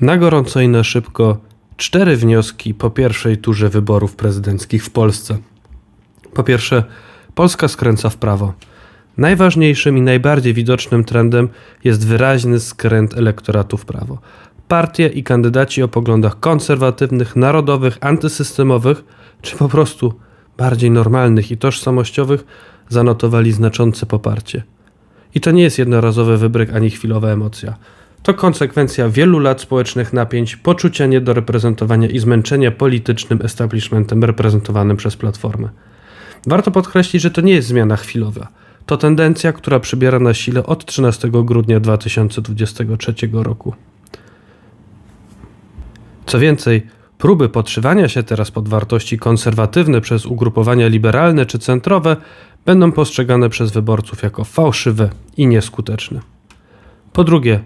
Na gorąco i na szybko cztery wnioski po pierwszej turze wyborów prezydenckich w Polsce. Po pierwsze, Polska skręca w prawo. Najważniejszym i najbardziej widocznym trendem jest wyraźny skręt elektoratu w prawo. Partie i kandydaci o poglądach konserwatywnych, narodowych, antysystemowych, czy po prostu bardziej normalnych i tożsamościowych zanotowali znaczące poparcie. I to nie jest jednorazowy wybryk ani chwilowa emocja. To konsekwencja wielu lat społecznych napięć, poczucia niedoreprezentowania i zmęczenia politycznym establishmentem reprezentowanym przez Platformę. Warto podkreślić, że to nie jest zmiana chwilowa. To tendencja, która przybiera na sile od 13 grudnia 2023 roku. Co więcej, próby podszywania się teraz pod wartości konserwatywne przez ugrupowania liberalne czy centrowe będą postrzegane przez wyborców jako fałszywe i nieskuteczne. Po drugie,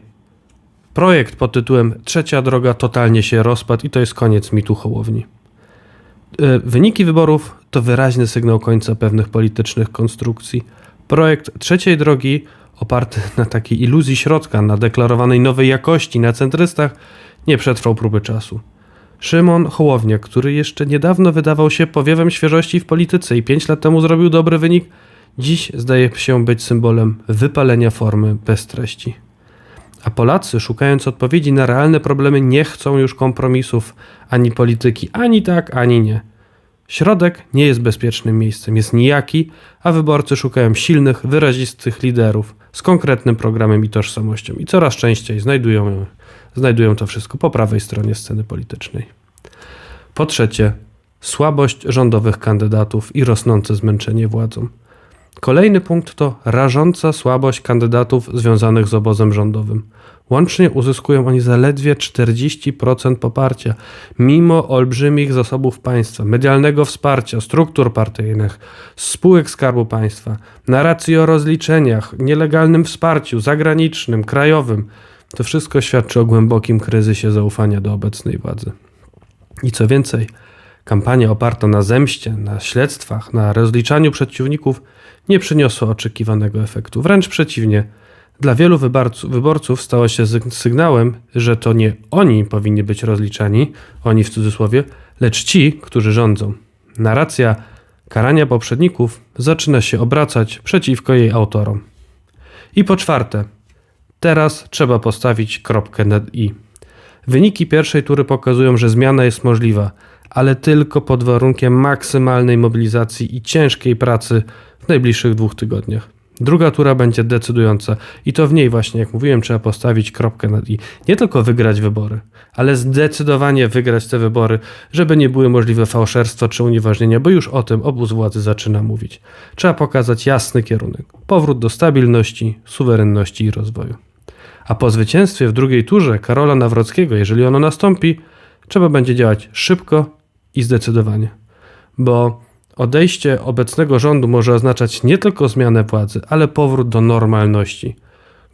projekt pod tytułem Trzecia droga totalnie się rozpadł i to jest koniec mitu Hołowni. E, Wyniki wyborów to wyraźny sygnał końca pewnych politycznych konstrukcji. Projekt trzeciej drogi, oparty na takiej iluzji środka, na deklarowanej nowej jakości, na centrystach, nie przetrwał próby czasu. Szymon Hołownia, który jeszcze niedawno wydawał się powiewem świeżości w polityce i pięć lat temu zrobił dobry wynik, dziś zdaje się być symbolem wypalenia formy bez treści. A Polacy, szukając odpowiedzi na realne problemy, nie chcą już kompromisów ani polityki, ani tak, ani nie. Środek nie jest bezpiecznym miejscem, jest nijaki, a wyborcy szukają silnych, wyrazistych liderów z konkretnym programem i tożsamością i coraz częściej znajdują, znajdują to wszystko po prawej stronie sceny politycznej. Po trzecie, słabość rządowych kandydatów i rosnące zmęczenie władzą. Kolejny punkt to rażąca słabość kandydatów związanych z obozem rządowym. Łącznie uzyskują oni zaledwie 40% poparcia, mimo olbrzymich zasobów państwa, medialnego wsparcia, struktur partyjnych, spółek Skarbu Państwa, narracji o rozliczeniach, nielegalnym wsparciu zagranicznym, krajowym. To wszystko świadczy o głębokim kryzysie zaufania do obecnej władzy. I co więcej, kampania oparta na zemście, na śledztwach, na rozliczaniu przeciwników nie przyniosła oczekiwanego efektu. Wręcz przeciwnie, dla wielu wyborców, stało się syg- sygnałem, że to nie oni powinni być rozliczani, oni w cudzysłowie, lecz ci, którzy rządzą. Narracja karania poprzedników zaczyna się obracać przeciwko jej autorom. I po czwarte, teraz trzeba postawić kropkę nad i. Wyniki pierwszej tury pokazują, że zmiana jest możliwa, ale tylko pod warunkiem maksymalnej mobilizacji i ciężkiej pracy w najbliższych dwóch tygodniach. Druga tura będzie decydująca i to w niej właśnie, jak mówiłem, trzeba postawić kropkę nad i. Nie tylko wygrać wybory, ale zdecydowanie wygrać te wybory, żeby nie były możliwe fałszerstwo czy unieważnienia, bo już o tym obóz władzy zaczyna mówić. Trzeba pokazać jasny kierunek. Powrót do stabilności, suwerenności i rozwoju. A po zwycięstwie w drugiej turze Karola Nawrockiego, jeżeli ono nastąpi, trzeba będzie działać szybko i zdecydowanie. Bo odejście obecnego rządu może oznaczać nie tylko zmianę władzy, ale powrót do normalności.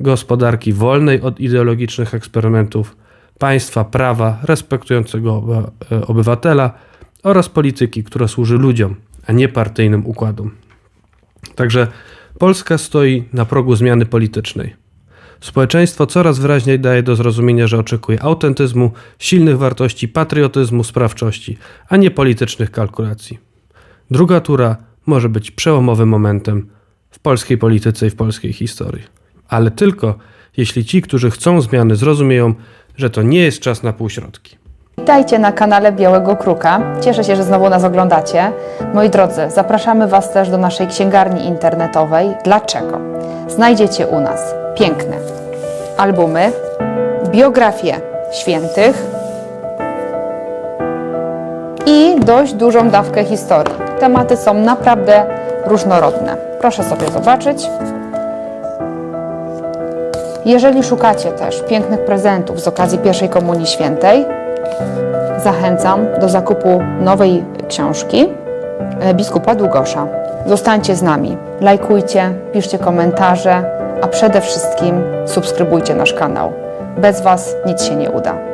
Gospodarki wolnej od ideologicznych eksperymentów, państwa prawa respektującego e, obywatela oraz polityki, która służy ludziom, a nie partyjnym układom. Także Polska stoi na progu zmiany politycznej. Społeczeństwo coraz wyraźniej daje do zrozumienia, że oczekuje autentyzmu, silnych wartości, patriotyzmu, sprawczości, a nie politycznych kalkulacji. Druga tura może być przełomowym momentem w polskiej polityce i w polskiej historii. Ale tylko jeśli ci, którzy chcą zmiany, zrozumieją, że to nie jest czas na półśrodki. Witajcie na kanale Białego Kruka. Cieszę się, że znowu nas oglądacie. Moi drodzy, zapraszamy Was też do naszej księgarni internetowej. Dlaczego? Znajdziecie u nas piękne albumy, biografie świętych i dość dużą dawkę historii. Tematy są naprawdę różnorodne. Proszę sobie zobaczyć. Jeżeli szukacie też pięknych prezentów z okazji pierwszej Komunii Świętej, zachęcam do zakupu nowej książki biskupa Długosza. Zostańcie z nami, lajkujcie, piszcie komentarze, a przede wszystkim subskrybujcie nasz kanał. Bez Was nic się nie uda.